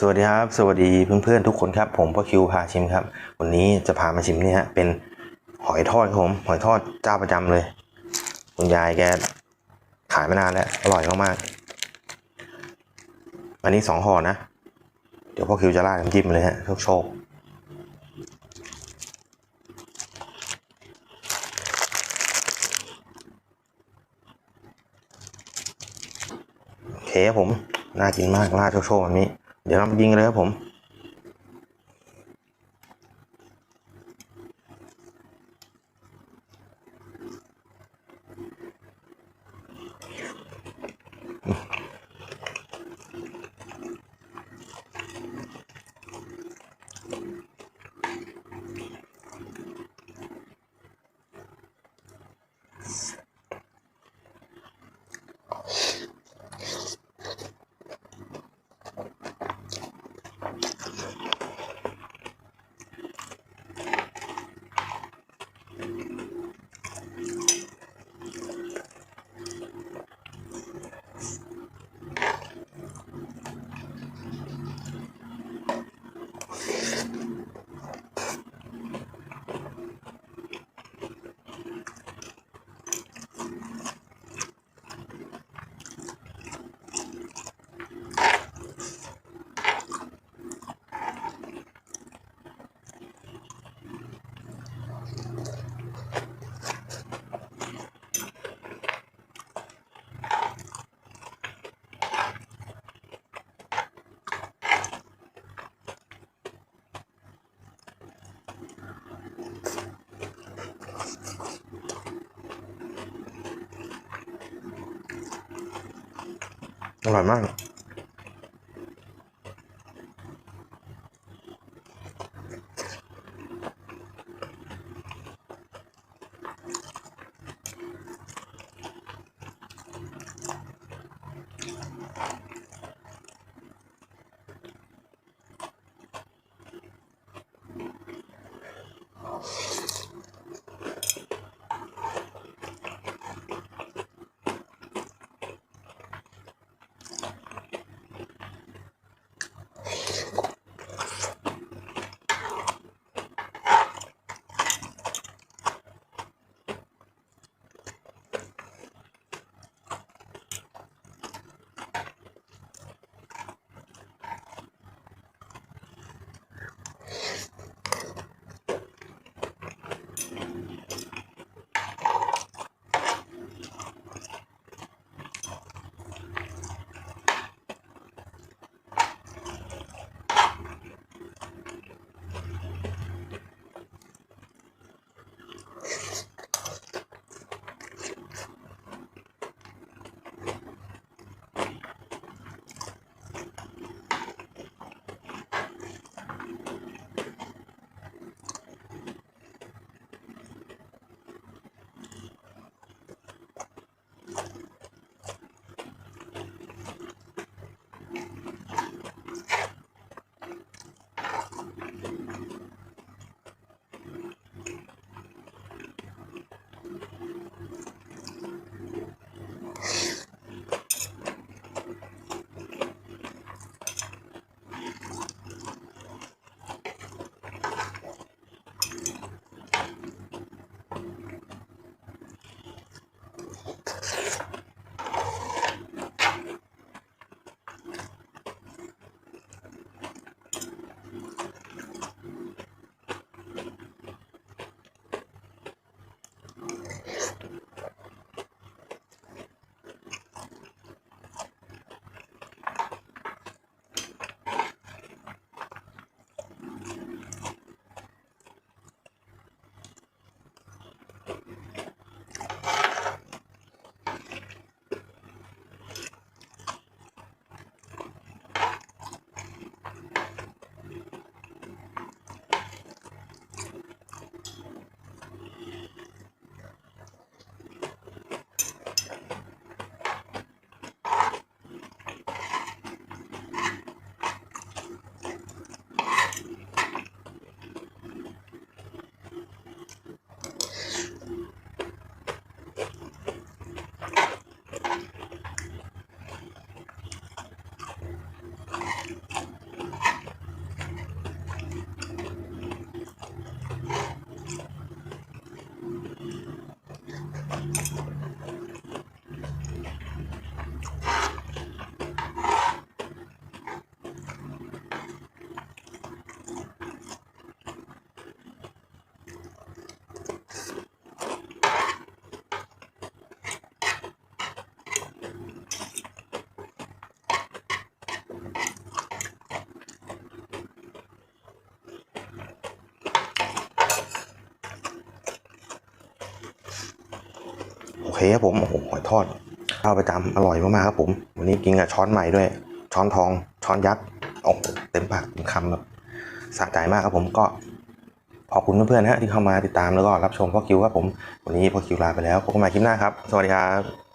สวัสดีครับ สวัสดีเพื่อนๆทุกคนครับ ผมพ่อคิวพาชิมครับ วันนี้จะพามาชิมเนี่ยฮะเป็นหอยทอดครับผม หอยทอดเจ้าประจำเลย คุณยายแกขายมานานแล้ว อร่อยมากๆอันนี้สองห่อนะ เดี๋ยวพ่อคิวจะราดน้ำจิ้มเลยฮะโชคโชคโอเคครับผม น่ากินมากราดโชคโชคแบบนี้ เดี๋ยวเรามายิงเลยครับผม อร่อยมาก เคครับผม โอ้โหหอยทอดข้าวประจำอร่อยมากๆครับผม วันนี้กินกับช้อนใหม่ด้วย ช้อนทอง ช้อนยักษ์ โอ้โหเต็มปากเต็มคำแบบสะใจมากครับผมก็ขอบคุณเพื่อนๆนะฮะที่เข้ามาติดตามแล้วก็รับชมพ่อคิวครับผม วันนี้พ่อคิวลาไปแล้วพบกันใหม่คลิปหน้าครับ สวัสดีครับ